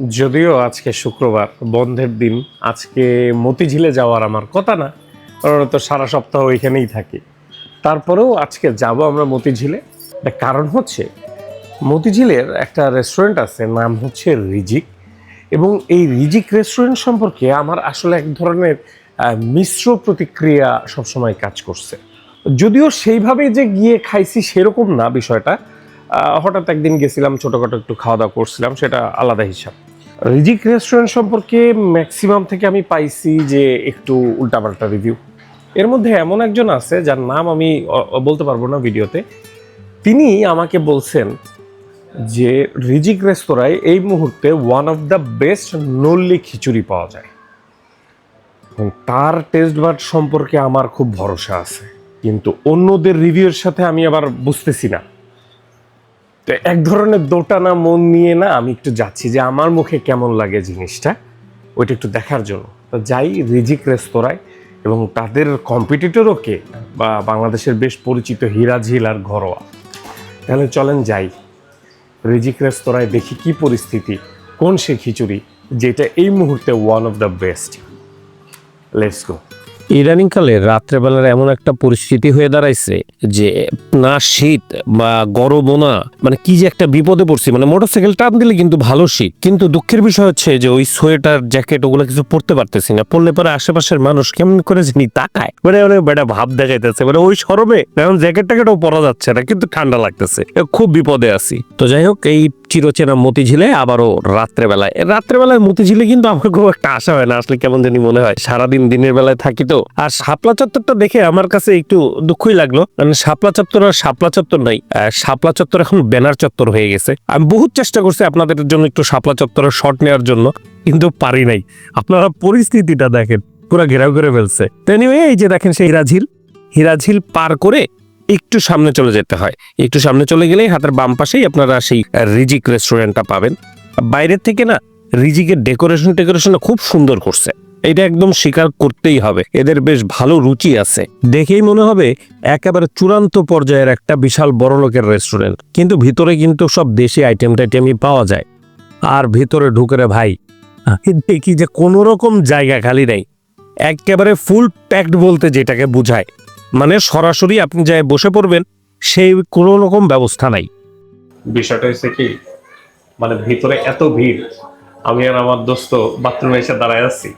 যদিও আজকে শুক্রবার, বন্ধের দিন, আজকে মতিঝিলে যাওয়ার আমার কথা না, কারণ তো সারা সপ্তাহ ওইখানেই থাকি। তারপরেও আজকে যাব আমরা মতিঝিলে। কারণ হচ্ছে, মতিঝিলের একটা রেস্টুরেন্ট আছে, নাম হচ্ছে রিজিক। এবং এই রিজিক রেস্টুরেন্ট সম্পর্কে আমার আসলে এক ধরনের মিশ্র প্রতিক্রিয়া সবসময় কাজ করছে। যদিও সেইভাবে যে গিয়ে খাইছি সেরকম না বিষয়টা হঠাৎ একদিন গেছিলাম, ছোটোখাটো একটু খাওয়া দাওয়া করছিলাম, সেটা আলাদা হিসাব। রিজিক রেস্টুরেন্ট সম্পর্কে ম্যাক্সিমাম থেকে আমি পাইছি যে একটু উল্টাপাল্টা রিভিউ এর মধ্যে এমন একজন আছে, যার নাম আমি বলতে পারব না ভিডিওতে। তিনি আমাকে বলছেন যে রিজিক রেস্তোরাঁয় এই মুহূর্তে ওয়ান অফ দ্য বেস্ট নল্লি খিচুড়ি পাওয়া যায়। এবং তার টেস্ট বাড সম্পর্কে আমার খুব ভরসা আছে। কিন্তু অন্যদের রিভিউর সাথে আমি আবার বুঝতেছি না। তো এক ধরনের দোটানা মন নিয়ে না আমি একটু যাচ্ছি যে আমার মুখে কেমন লাগে জিনিসটা, ওইটা একটু দেখার জন্য। তো যাই রিজিক রেস্তোরাঁয় এবং তাদের কম্পিটিটরও কে বা বাংলাদেশের বেশ পরিচিত হিরাঝিল আর ঘরোয়া। তাহলে চলেন যাই, রিজিক রেস্তোরাঁয় দেখি কি পরিস্থিতি, কোন সে খিচুড়ি যেটা এই মুহূর্তে one of the best let's go ইদানিংকালে রাত্রেবেলার এমন একটা পরিস্থিতি হয়ে দাঁড়াইছে যে না শীত বা গরমও না মানে কি যে একটা বিপদে পড়ছি মানে মোটরসাইকেল টান দিলে কিন্তু ভালো শীত। কিন্তু দুঃখের বিষয় হচ্ছে যে ওই সোয়েটার, জ্যাকেট ওগুলো কিছু পরতে পারতেছি না। পরলে পরে আশেপাশের মানুষ কেমন করে জানি তাকায়। মানে মানে বেটা ভাব দেখাইতেছে মানে ওই সরমে এখন জ্যাকেট ট্যাকেটও পরা যাচ্ছে না, কিন্তু ঠান্ডা লাগতেছে। খুব বিপদে আছি। তো যাই হোক, এই চিরচেনা মতিঝিলে আবারও রাত্রেবেলায়। রাত্রেবেলায় মতিঝিলে কিন্তু আমার খুব একটা আশা হয় না আসলে কেমন জানি মনে হয়। সারাদিন দিনের বেলায় থাকি তো। আর শাপলা চত্বরটা দেখে আমার কাছে একটু দুঃখই লাগল। কারণ শাপলা চত্বর আর শাপলা চত্বর নাই শাপলা চত্বর এখন ব্যানার চত্বর হয়ে গেছে। আমি বহুত চেষ্টা করছি আপনাদের জন্য একটু শাপলা চত্বরের শট নেওয়ার জন্য কিন্তু পারি নাই। আপনারা পরিস্থিতিটা দেখেন পুরো ঘেরাও করে ফেলছে। তো anyway, এই যে দেখেন সেই হিরাঝিল হিরাঝিল পার করে একটু সামনে চলে যেতে হয়। একটু সামনে চলে গেলেই হাতের বাম পাশেই আপনারা সেই রিজিক রেস্টুরেন্টটা পাবেন। বাইরের থেকে না, রিজিকের ডেকোরেশন টেকোরেশনটা খুব সুন্দর করছে। এটা একদম স্বীকার করতেই হবে। এদের বেশ ভালো রুচি আছে। দেখেই মনে হবে একেবারে চূড়ান্ত পর্যায়ের একটা বিশাল বড় লোকের রেস্টুরেন্ট কিন্তু ভিতরে কিন্তু সব দেশি আইটেম টাইটেমই পাওয়া যায়। আর ভিতরে ঢুকে ভাই দেখি যে কোনো রকম জায়গা খালি নেই। একেবারে ফুল প্যাকড বলতে যেটাকে বোঝায়। মানে সরাসরি আপনি যায় বসে পড়বেন, সেই কোনো রকম ব্যবস্থা নাই। বিষয়টা হচ্ছে কি মানে ভিতরে এত ভিড়, আমি আর আমার দোস্ত বাথরুমে এসে দাঁড়ায় আছি।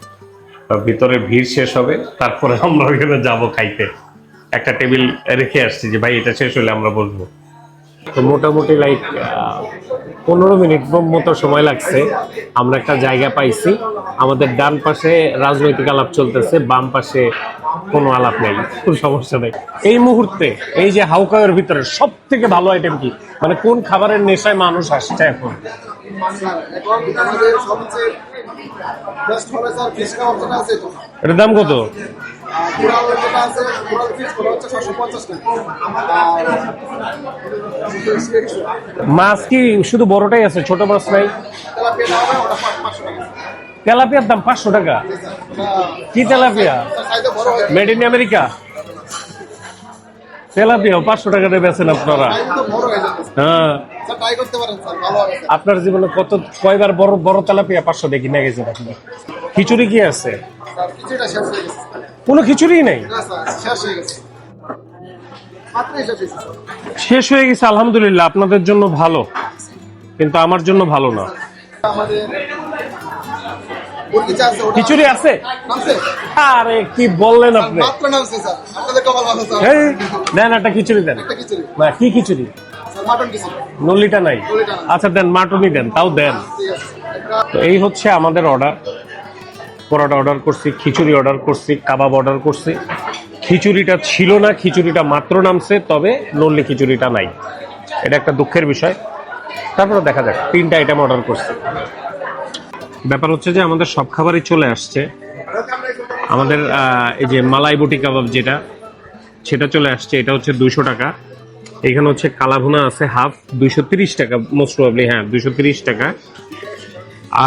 ভিতরে ভিড় শেষ হবে, তারপরে আমরা ওইখানে যাব খাইতে। একটা টেবিল রেখে আসছি যে, ভাই, এটা শেষ হলে আমরা বসবো। তো মোটামুটি লাইক পনেরো মিনিট মতো সময় লাগছে। আমরা একটা জায়গা পাইছি। আমাদের ডান পাশে রাজনৈতিক আলাপ চলতেছে, বাম পাশে কোনো আলাপ নেই, কোনো সমস্যা নেই। এই মুহূর্তে এই যে হাউকাওয়ের ভিতরে সব থেকে ভালো আইটেম কি? মানে কোন খাবারের নেশায় মানুষ আসছে এখন? এটার দাম কত? মাছ কি শুধু বড়টাই আছে, ছোট মাছ নাই তেলাপিয়াটা হবে ওটা পাঁচ- পাঁচশো টাকা তেলাপিয়ার দাম পাঁচশো টাকা। কি tilapia? Made in America tilapia পাঁচশো টাকা দিয়ে বেছেন আপনারা। হয়ে। আপনার জীবনে কত, কয়বার বড় বড় তেলাপিয়া পাঁচশো দেখি না গেছেন আপনি? খিচুড়ি কি আছে? কোনো খিচুড়ি নেই? শেষ হয়ে গেছে, আলহামদুলিল্লাহ। আপনাদের জন্য ভালো, কিন্তু আমার জন্য ভালো না। আমাদের খিচুড়ি আছে? আরে কি বললেন আপনি? দেন একটা খিচুড়ি দেন। না কি খিচুড়ি? নল্লিটা নাই। আচ্ছা দেন মাটনি দেন তাও দেন। তো এই হচ্ছে আমাদের অর্ডার পরোটা অর্ডার করছি খিচুড়ি অর্ডার করছি কাবাব অর্ডার করছি। খিচুড়িটা ছিল না খিচুড়িটা মাত্র নামছে তবে নল্লি খিচুড়িটা নাই। এটা একটা দুঃখের বিষয়। তারপরে দেখা যাক তিনটা আইটেম অর্ডার করছি। ব্যাপার হচ্ছে যে আমাদের সব খাবারই চলে আসছে। আমাদের এই যে মালাই বুটি কাবাব যেটা, সেটা চলে আসছে। এটা হচ্ছে দুশো টাকা। এখানে হচ্ছে কালাভুনা আছে হাফ, দুইশো তিরিশ টাকা মোস্ট প্রবলি হ্যাঁ দুইশো তিরিশ টাকা।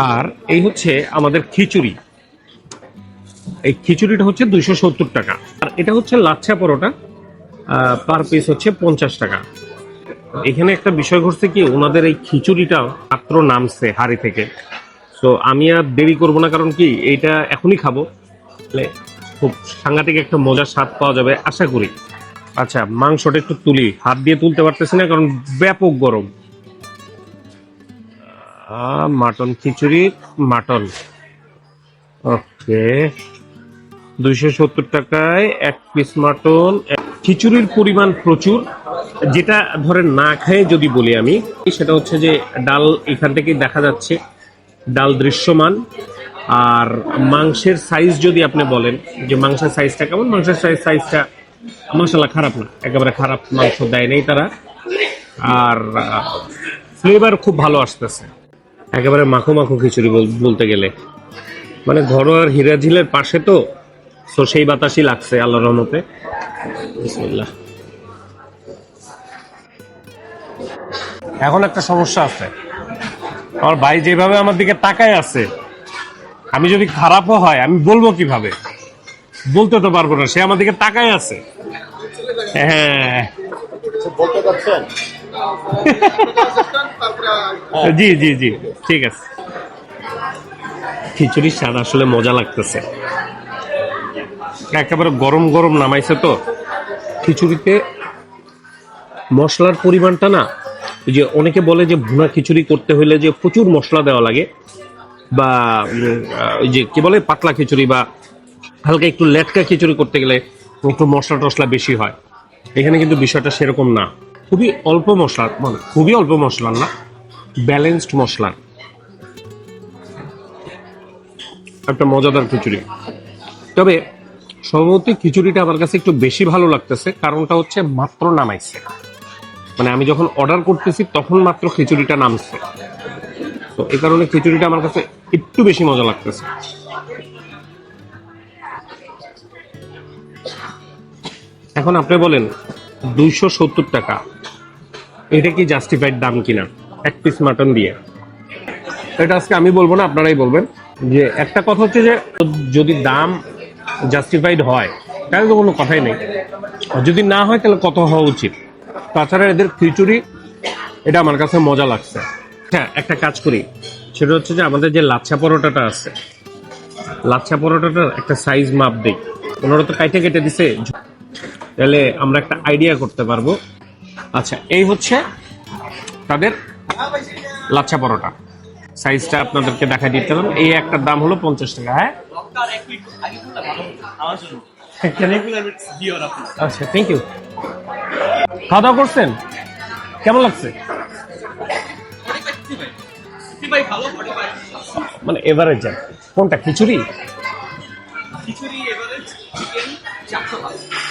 আর এই হচ্ছে আমাদের খিচুড়ি। এই খিচুড়িটা হচ্ছে দুইশো সত্তর টাকা। আর এটা হচ্ছে লাচ্ছা পরোটা পার পিস হচ্ছে পঞ্চাশ টাকা। এখানে একটা বিষয় ঘটছে কি, ওনাদের এই খিচুড়িটা মাত্র নামছে হাড়ি থেকে। তো আমি আর দেরি করব না, কারণ কি, এইটা এখনই খাব। খুব সাংঘাতিক একটা মজার স্বাদ পাওয়া যাবে, আশা করি। আচ্ছা মাংসটা একটু তুলি। হাত দিয়ে তুলতে পারতেছি না, কারণ ব্যাপক গরম। Mutton khichuri, mutton. ওকে। দুইশো সত্তর টাকায় এক পিস মাটন। খিচুড়ির পরিমাণ প্রচুর। যেটা ধরেন না খেয়ে যদি বলি আমি, সেটা হচ্ছে যে ডাল এখান থেকেই দেখা যাচ্ছে। ডাল দৃশ্যমান। আর মাংসের সাইজ যদি আপনি বলেন, যে মাংসের সাইজটা কেমন? মাংসের সাইজ সাইজটা মাসাল্লাহ খারাপ না। একেবারে খারাপ মাংস দেয় নেই তারা। আর ফ্লেভার খুব ভালো আসতেছে। একেবারে মাখো মাখো খিচুড়ি বল- বলতে গেলে। মানে ঘরোয়ার হীরা ঝিলের পাশে তো তো সেই বাতাসই লাগছে আল্লাহ রহমতে। বিসমিল্লাহ। এখন একটা সমস্যা আছে। আমার ভাই যেভাবে আমার দিকে তাকায় আছে আমি যদি খারাপও হয় আমি বলব কীভাবে? বলতে তো পারব না সে আমার দিকে তাকায় আছে। হ্যাঁ। পারছেন? তারপরে জি জি জি ঠিক আছে। খিচুড়ির স্বাদ আসলে মজা লাগতেছে। একেবারে গরম গরম নামাইছে তো। খিচুড়িতে মশলার পরিমাণটা না যে অনেকে বলে যে ভুনা খিচুড়ি করতে হলে যে প্রচুর মশলা দেওয়া লাগে বা যে কি বলে, পাতলা খিচুড়ি বা হালকা একটু লেটকা খিচুড়ি করতে গেলে একটু মশলা টশলা বেশি হয়। এখানে কিন্তু বিষয়টা সেরকম না। খুবই অল্প মশলা মানে খুবই অল্প মশলার না, ব্যালেন্সড মশলার একটা মজাদার খিচুড়ি। তবে সম্ভবত খিচুড়িটা আমার কাছে একটু বেশি ভালো লাগতেছে, কারণটা হচ্ছে মাত্র নামাইছে। মানে আমি যখন অর্ডার করতেছি, তখন মাত্র খিচুড়িটা নামছে। তো এ কারণে খিচুড়িটা আমার কাছে একটু বেশি মজা লাগতেছে। এখন আপনি বলেন, দুইশো সত্তর টাকা। এটা কি জাস্টিফাইড দাম কিনা? এক পিস মাটন দিয়ে। এটা আজকে আমি বলব না, আপনারাই বলবেন। যে একটা কথা হচ্ছে যে, যদি দাম জাস্টিফাইড হয়, তাহলে তো কোনো কথাই নেই। আর যদি না হয়, তাহলে কত হওয়া উচিত? তাছাড়া এদের খিচুড়ি এটা আমার কাছে মজা লাগছে। হ্যাঁ একটা কাজ করি। সেটা হচ্ছে যে আমাদের যে লাচ্ছা পরোটাটা আছে লাচ্ছা পরোটাটার একটা সাইজ মাপ দিই। ওনারা তো কাইটে কেটে দিছে। তাহলে আমরা একটা আইডিয়া করতে পারব। আচ্ছা এই হচ্ছে তাদের লাচ্ছা পরোটা। সাইজটা আপনাদেরকে দেখা দিতে পারেন এই একটার দাম হলো পঞ্চাশ টাকা হ্যাঁ? আচ্ছা থ্যাংক ইউ খাওয়া দাওয়া করছেন? কেমন লাগছে? মানে এভারেজ যান কোনটা খিচুড়ি?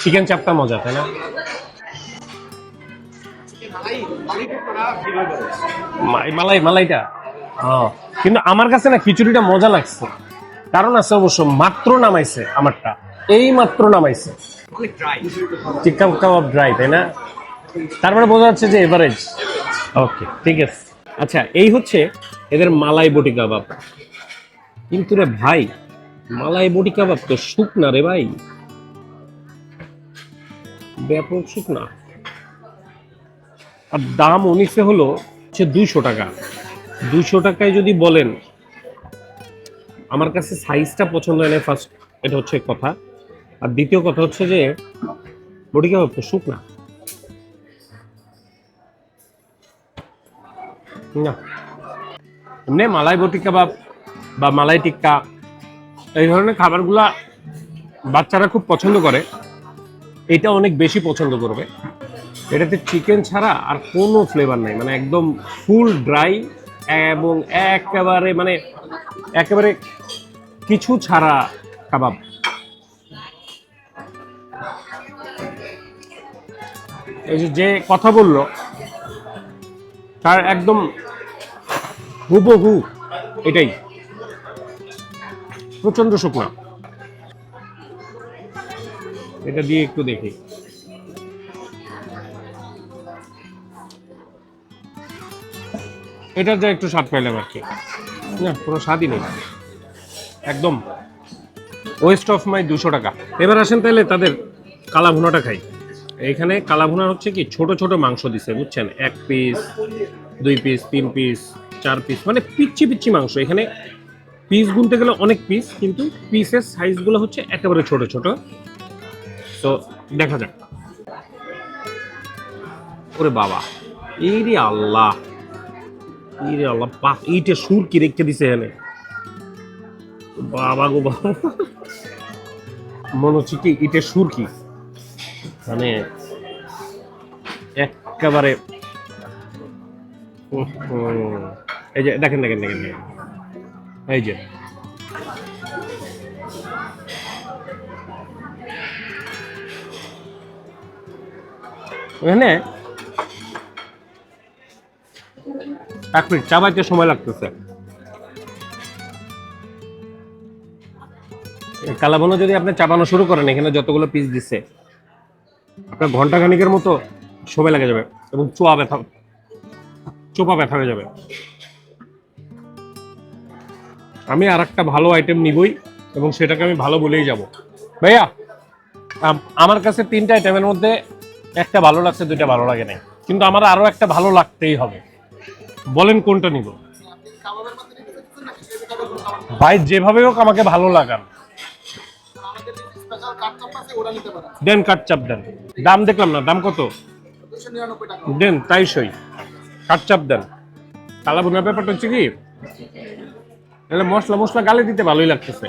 চিকেন চাপটা মজা তাই না? মালাই মালাইটা? ও, কিন্তু আমার কাছে না খিচুড়িটা মজা লাগছে। কারণ আছে অবশ্য মাত্র নামাইছে আমারটা। এই মাত্র নামাইছে চিকেন কাবাব ড্রাই তাই না? তারপরে বোঝা যাচ্ছে যে এভারেজ ওকে ঠিক আছে। আচ্ছা এই হচ্ছে এদের মালাই বটি কাবাব। কিন্তু রে ভাই, মালাই বটি কাবাব তো শুকনা রে ভাই। ব্যাপক শুকনা। আর দাম উনিশে হলো হচ্ছে দুইশো টাকা। দুইশো টাকায় যদি বলেন, আমার কাছে সাইজটা পছন্দ হয় না ফার্স্ট এটা হচ্ছে কথা। আর দ্বিতীয় কথা হচ্ছে যে, বডি কাবাব তো শুকনা। না। এমনি মালাই বটি কাবাব বা মালাই টিক্কা, এই ধরনের খাবারগুলা বাচ্চারা খুব পছন্দ করে। এটা অনেক বেশি পছন্দ করবে। এটাতে চিকেন ছাড়া আর কোনো ফ্লেভার নাই। মানে একদম ফুল ড্রাই এবং একেবারে মানে একেবারে কিছু ছাড়া কাবাব। এই যে কথা বলল, তার একদম হুবহু এটাই। প্রচণ্ড শুকনা। এটা দিয়ে একটু দেখি। এটা যা একটু স্বাদ পাইলাম আর কি। না, কোনো স্বাদই নেই। একদম। ওয়েস্ট অফ মাই দুশো টাকা। এবার আসেন তাহলে তাদের কালা ভুনাটা খাই। এখানে কালাভুনা হচ্ছে কি, ছোট ছোট মাংস দিছে, বুঝছেন? এক পিস দুই পিস তিন পিস চার পিস মানে পিচ্ছি পিচ্ছি মাংস। এখানে পিস গুনতে গেলে অনেক পিস কিন্তু পিসের সাইজগুলো হচ্ছে একেবারে ছোট ছোট। তো দেখা যাক। ওরে বাবা এই রে আল্লাহ এই আল্লাহ বাপ এইটা সুর কি রেখে দিছে এখানে? বাবা গো বাবা। মনে হচ্ছে কি ইটের সুর কি? মানে একেবারে এই যে দেখেন দেখেন দেখেন দেখেন। এই যে। এখানে এক মিনিট চাবাইতে সময় লাগতেছে। কালাবনো যদি আপনি চাপানো শুরু করেন, এখানে যতগুলো পিস দিচ্ছে আপনার ঘণ্টা খানিকের মতো সময় লেগে যাবে এবং চোয়া ব্যথা, চোপা ব্যথা হয়ে যাবে। আমি আর একটা ভালো আইটেম নিবই এবং সেটাকে আমি ভালো বলেই যাব। ভাইয়া আমার কাছে তিনটা আইটেমের মধ্যে একটা ভালো লাগছে, দুইটা ভালো লাগে নাই। কিন্তু আমার আরও একটা ভালো লাগতেই হবে। বলেন কোনটা নিব? ভাই, যেভাবে হোক আমাকে ভালো লাগান। দেন কাটচাপ দেন। দাম দেখলাম না দাম কত? দেন তাই সই কাটচাপ দেন। কালা ভুনার ব্যাপারটা হচ্ছে কি? এগুলো মশলা মশলা গালে দিতে ভালোই লাগতেছে।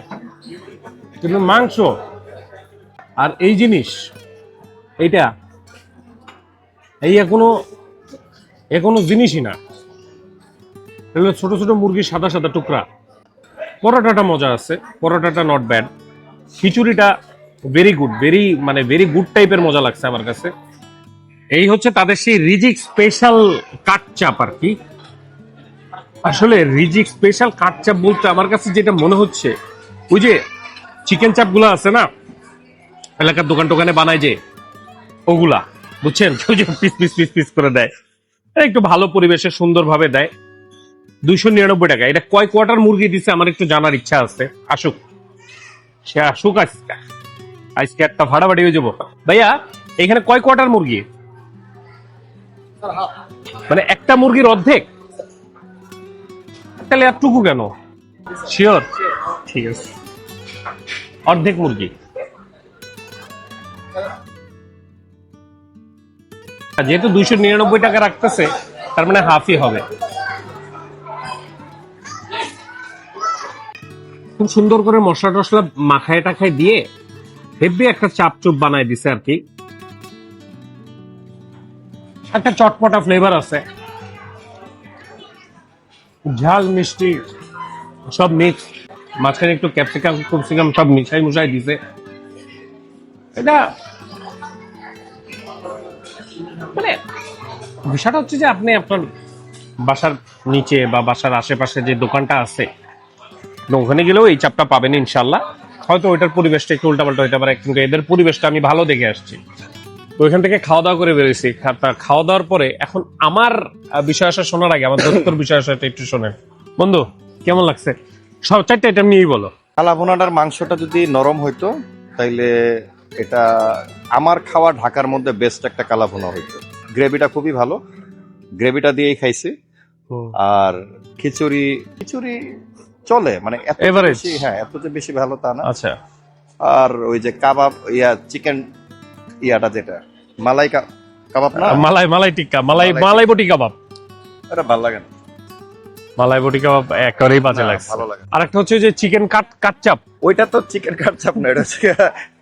কিন্তু মাংস আর এই জিনিস এইটা এই এখনও এ কোনো জিনিসই না। এগুলো ছোট ছোট মুরগির সাদা সাদা টুকরা। পরোটাটা মজা আছে পরোটাটা নট ব্যাড খিচুড়িটা ভেরি গুড ভেরি মানে ভেরি গুড টাইপের মজা লাগছে আমার কাছে। এই হচ্ছে তাদের সেই রিজিক স্পেশাল কাটচাপ আর কি। আসলে রিজিক স্পেশাল কাটচাপ বলতে আমার কাছে যেটা মনে হচ্ছে, ওই যে চিকেন চাপগুলো আছে না, এলাকার দোকান টোকানে বানায় যে, ওগুলা, বুঝছেন? পিস পিস পিস পিস করে দেয়। একটু ভালো পরিবেশে সুন্দরভাবে দেয়। দুইশো নিরানব্বই টাকা। এটা কয় কোয়ার্টার মুরগি দিছে আমার একটু জানার ইচ্ছা আছে। আসুক। সে আসুক আজকে। আজকে একটা ভাড়াবাড়ি হয়ে যাব। ভাইয়া, এখানে কয় কোয়ার্টার মুরগি? মানে একটা মুরগির অর্ধেক? তাহলে এতটুকু কেন? শিওর ঠিক আছে। অর্ধেক মুরগি। যেহেতু দুইশো নিরানব্বই টাকা রাখতেছে, তার মানে হাফই হবে। খুব সুন্দর করে মশলা টসলা মাখায় টাখায় দিয়ে হেভি একটা চাপ চুপ বানায় দিছে আর কি। একটা চটপটা ফ্লেভার আছে। ঝাল, মিষ্টি, সব মিক্স মাঝখানে একটু ক্যাপসিকাম ক্যাপসিকাম সব মিশাই মুশাই দিছে। এটা মানে বিষয়টা হচ্ছে যে আপনি আপনার বাসার নিচে বা বাসার আশেপাশে যে দোকানটা আছে ওখানে গেলেও এই চাপটা পাবেন ইনশাল্লাহ হয়তো ওইটার পরিবেশটা একটু উল্টাপাল্টা হতে পারে কিন্তু এদের পরিবেশটা আমি ভালো দেখে আসছি। তো ওইখান থেকে খাওয়া দাওয়া করে তা খাওয়া দাওয়ার পরে এখন আমার বিষয় আসা শোনার আগে আমার দোস্তর বিষয় আসাটা একটু শোনেন। বন্ধু কেমন লাগছে? সব চারটে আইটেম নিয়েই বলো। কালাভুনাটার মাংসটা যদি নরম হইতো তাইলে এটা আমার খাওয়া ঢাকার মধ্যে বেস্ট একটা কালাভুনা হইতো। গ্রেভিটা খুবই ভালো। গ্রেভিটা দিয়েই খাইছি। আর খিচুড়ি খিচুড়ি চলে মানে এত বেশি হ্যাঁ এত যে বেশি ভালো তা না। আচ্ছা। আর ওই যে কাবাব ইয়া চিকেন ইয়াটা যেটা মালাই কাবাব না? মালাই মালাই টিক্কা মালাই মালাই বটি কাবাব। এটা ভালো লাগে না। মালাই বটি কাবাব একেবারেই বাজে না, লাগছে। ভালো লাগে না। আর একটা হচ্ছে যে চিকেন কাট কাটচাপ। ওইটা তো চিকেন কাটচাপ না এটা হচ্ছে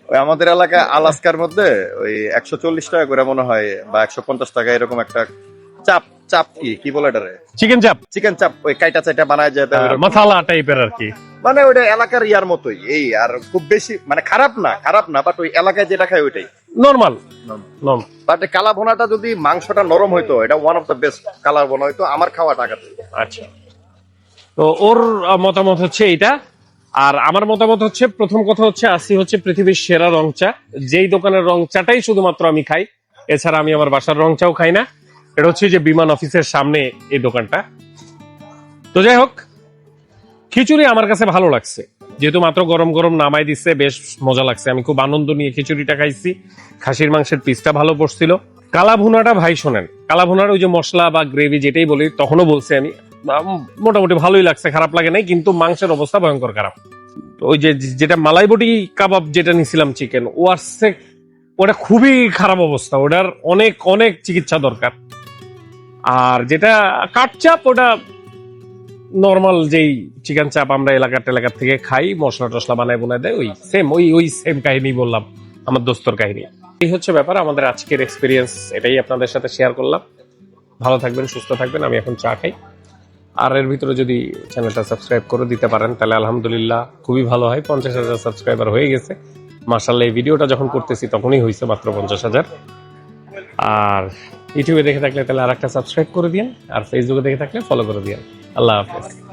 ওই আমাদের এলাকায় আলাস্কার মধ্যে ওই একশো চল্লিশ টাকা করে মনে হয় বা একশো পঞ্চাশ টাকা এরকম একটা চাপ চাপ কি? কি বলে এটারে? চিকেন চাপ চিকেন চাপ ওই কাইটা চাইটা বানায় যায়। মশালা টাইপের আর কি। মানে ওইটা এলাকার ইয়ার মতোই এই আর খুব বেশি মানে খারাপ না খারাপ না বাট ওই এলাকায় যেটা খায় ওইটাই। নর্মাল নর্মাল বাট কালা ভোনাটা যদি মাংসটা নরম হইতো এটা ওয়ান অফ দ্য বেস্ট কালার ভোনা হইতো আমার খাওয়া টাকাতে। আচ্ছা। তো ওর মতামত হচ্ছে এটা আর আমার মতামত হচ্ছে প্রথম কথা হচ্ছে আসি হচ্ছে পৃথিবীর সেরা রং চা যেই দোকানের রং চাটাই শুধুমাত্র আমি খাই এছাড়া আমি আমার বাসার রং চাও খাই না। এটা হচ্ছে যে বিমান অফিসের সামনে এই দোকানটা। তো যাই হোক, খিচুড়ি আমার কাছে ভালো লাগছে। যেহেতু মাত্র গরম গরম নামাই দিচ্ছে, বেশ মজা লাগছে। আমি খুব আনন্দ নিয়ে খিচুড়িটা খাইছি। খাসির মাংসের পিসটা ভালো পড়ছিল। কালা ভুনাটা ভাই শোনেন কালা ভুনার ওই যে মশলা বা গ্রেভি যেটাই বলি, তখনও বলছি আমি মোটামুটি ভালোই লাগছে, খারাপ লাগে নাই, কিন্তু মাংসের অবস্থা ভয়ঙ্কর খারাপ। ওই যে যেটা মালাই বটি কাবাব যেটা নিছিলাম চিকেন ও আসছে, ওটা খুবই খারাপ অবস্থা, ওটার অনেক অনেক চিকিৎসা দরকার। আর যেটা কাটচাপ ওটা নর্মাল যেই চিকেন চাপ আমরা এলাকার এলাকার থেকে খাই, মশলা টসলা বানায় বোনায় দেয়, ওই সেম ওই ওই সেম কাহিনী বললাম, আমার দোস্তর কাহিনী। এই হচ্ছে ব্যাপার, আমাদের আজকের এক্সপিরিয়েন্স এটাই আপনাদের সাথে শেয়ার করলাম। ভালো থাকবেন, সুস্থ থাকবেন, আমি এখন চা খাই। আর এর ভিতরে যদি চ্যানেলটা সাবস্ক্রাইব করে দিতে পারেন, তাহলে আলহামদুলিল্লাহ খুবই ভালো হয়, পঞ্চাশ হাজার সাবস্ক্রাইবার হয়ে গেছে। মার্শাল্লাহ এই ভিডিওটা যখন করতেছি, তখনই হয়েছে মাত্র পঞ্চাশ হাজার। আর ইউটিউবে দেখে থাকলে তাহলে আর একটা সাবস্ক্রাইব করে দিন আর ফেসবুকে দেখে থাকলে ফলো করে দিন আল্লাহ হাফেজ।